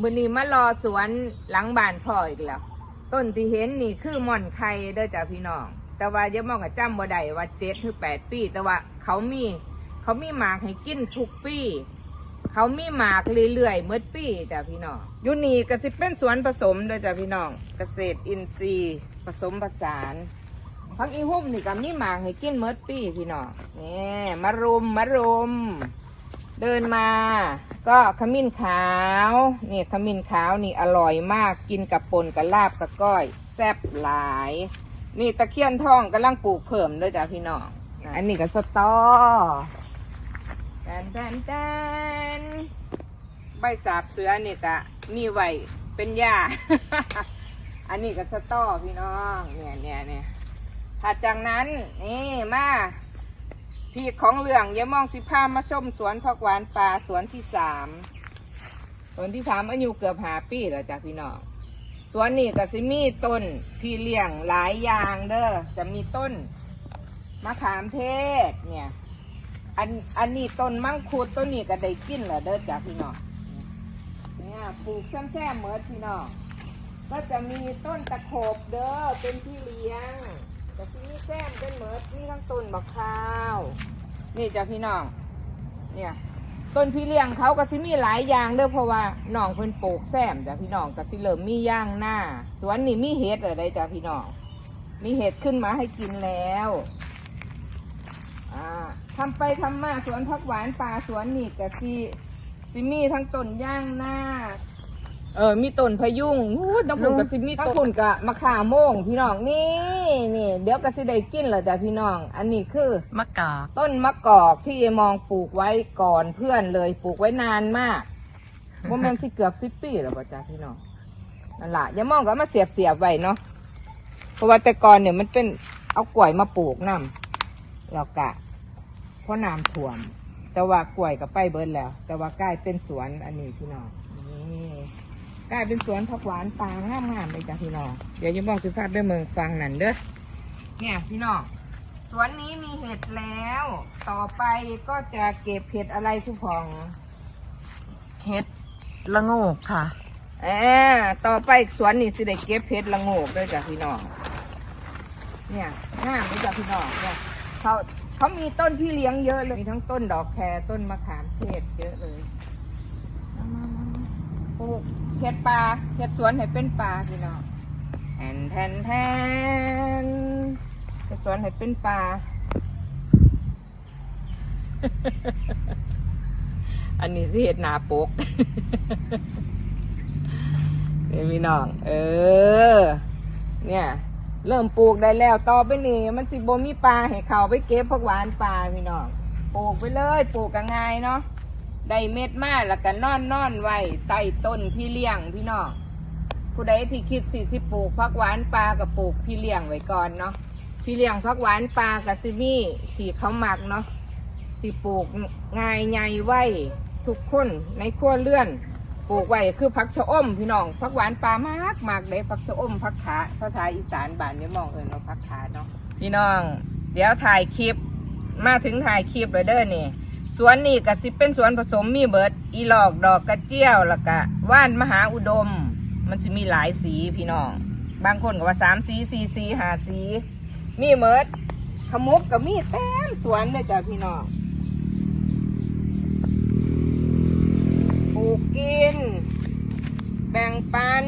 มือนี้มารอสวนหลังบ้านพ่ออีกแล้ว ต้นที่เห็นนี่คือม่อนไข่เด้อจ้ะพี่น้อง แต่ว่าอย่ามองกับจำบ่ได้ว่าเจ็ดหรือแปดปี แต่ว่าเขามี เขามีหมากให้กินทุกปี เขามีหมากเรื่อยๆเมื่อปีจ้ะพี่น้องยูนี่ก็สิเป็นสวนผสมเด้อจ้ะพี่น้อง เกษตรอินทรีย์ ผสมผสานพักอีหุ่มนี่ก็มีหมากให้กินเมื่อปีพี่น้องนี่มารุมมารุม เดินมาก็ขมิ้นขาวนี่ขมิ้นขาวนี่อร่อยมากกินกับปนกับลาบกับก้อย แซ่บหลาย นี่ตะเคียนทองกำลังปลูกเพิ่มด้วยจ้ะพี่น้องอันนี้ก็สตอแตนแตนแตนใบสาบเสือนี่ก็มีไหวเป็นหญ้าอันนี้ก็สตอพี่น้องเนี่ยเนี่ยเนี่ยถัดจากนั้นนี่มา พี่ของเหลืองย่ามองสิพามาชมสวนผักหวานป่าสวนที่สามสวนที่สามอายุเกือบหาปีแล้วจ้ะพี่น้องสวนนี่ก็สิมีต้นพี่เลี้ยงหลายอย่างเด้อจะมีต้นมะขามเทศเนี่ยอันอันนี้ต้นมังคุดต้นนี้ก็ได้กินแล้วเด้อจ้ะพี่น้องเนี่ยปลูกแซ่บๆเหมือนพี่น้องก็จะมีต้นตะโขบเด้อเป็นพี่เลี้ยงแต่ที่นี่แซมเป็น เหมือนนี่ทั้งต้นบักข้าว นี่จ้ะพี่น้อง เนี่ย ต้นพี่เลี้ยงเขาก็สิมีหลายอย่างเด้อเพราะว่าน้องเพิ่นปลูกแซมจ้ะพี่น้องก็สิเริ่มมีย่างหน้า สวนนี่มีเห็ดอะไรจ้ะพี่น้อง มีเห็ดขึ้นมาให้กินแล้วอ่าทำไปทำมาสวนผักหวานป่าสวนนี่ก็สิสิมีทั้งต้นย่างหน้า เออ มีต้นพะยุงอู้น้ำผุนกับสิมีต้นผุนกับมะขามโมงพี่น้องนี่นี่เดี๋ยวก็สิได้กินแล้วจ้ะพี่น้อง อันนี้คือมะกอกต้นมะกอกที่มองปลูกไว้ก่อนเพื่อนเลยปลูกไว้นานมากว่ามันสิเกือบสิบปีแล้วป่ะจ้ะพี่น้องนั่นละอย่ามองก็มาเสียบเสียบๆไว้เนาะเพราะว่าแต่ก่อนเนี่ยมันเป็นเอากล้วยมาปลูกน้ำแล้วกะเพราะน้ำท่วม แต่ว่ากล้วยก็ไปเบิดแล้ว แต่ว่ากลายเป็นสวนอันนี้พี่น้องนี่ กลายเป็นสวนผักหวานปางามๆเลยจ้ะพี่น้อง เดี๋ยวอยิ้มบอกสิภาพด้วยเมืองฟังนั่นเด้อ เนี่ยพี่น้อง สวนนี้มีเห็ดแล้ว ต่อไปก็จะเก็บเห็ดอะไรทุกพองเฮ็ดละโงกค่ะแออต่อไปสวนนี้สิได้เก็บเห็ดละโงกด้วยจ้ะพี่น้อง เนี่ยห้ามด้วยจ้ะพี่น้องเนี่ยเขาเขามีต้นที่เลี้ยงเยอะเลย มีทั้งต้นดอกแครต้นมะขามเทศเยอะเลย มามามามาปลูก เห็ดป่าเห็ดสวนให้เป็นป่าพี่น้องแทนแทนแทนเห็ดสวนให้เป็นป่าอันนี้สิเห็ดนาปกนี่พี่น้อง เออ เนี่ย เริ่มปลูกได้แล้วต่อไปนี่ มันสิบ่มีปลาให้เขาไปเก็บพวกหวานปลาพี่น้อง ปลูกไปเลย ปลูกกันง่ายเนาะ ได้เม็ดมาแล้วก็นอนนอนไว้ใต้ต้นพี่เลี้ยงพี่น้องผู้ใดที่คิดสิสิปลูกพักหวานปลากับปลูกพี่เลี้ยงไว้ก่อนเนาะพี่เลี้ยงพักหวานปลากับซิมี่สีเขาหมักเนาะสิปลูกง่ายใหญ่ไว้ทุกคนในครัวเรือนปลูกไว้คือผักชะอมพี่น้องผักหวานปลามากมากเลยผักชะอมผักขาภาษาอีสานบ้านเนี่ยมองเอิญเราผักขาเนาะพี่น้อง เดี๋ยวถ่ายคลิป มาถึงถ่ายคลิปเลยเด้อนี่ สวนนี่ก็สิเป็นสวนผสมมีเบิด อีหลอกดอกกระเจียวแล้วก็ว่านมหาอุดม มันจะมีหลายสีพี่น้อง บางคนก็ว่าสามสีสี่สีห้าสี มีเบิดขมุกกับมีแต็มสวนเลยจ้ะพี่น้องปลูกกิน แบ่งปัน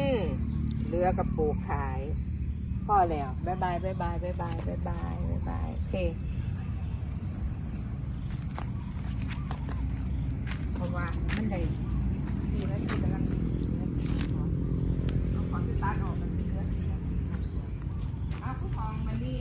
เหลือกับปลูกขาย พอแล้วบายบายบายบายบายบายบายบายโอเค ไก่ปีและสี่กำลังนะขอเอาของที่ตัดออกมันเยอะอะผู้กองมานี่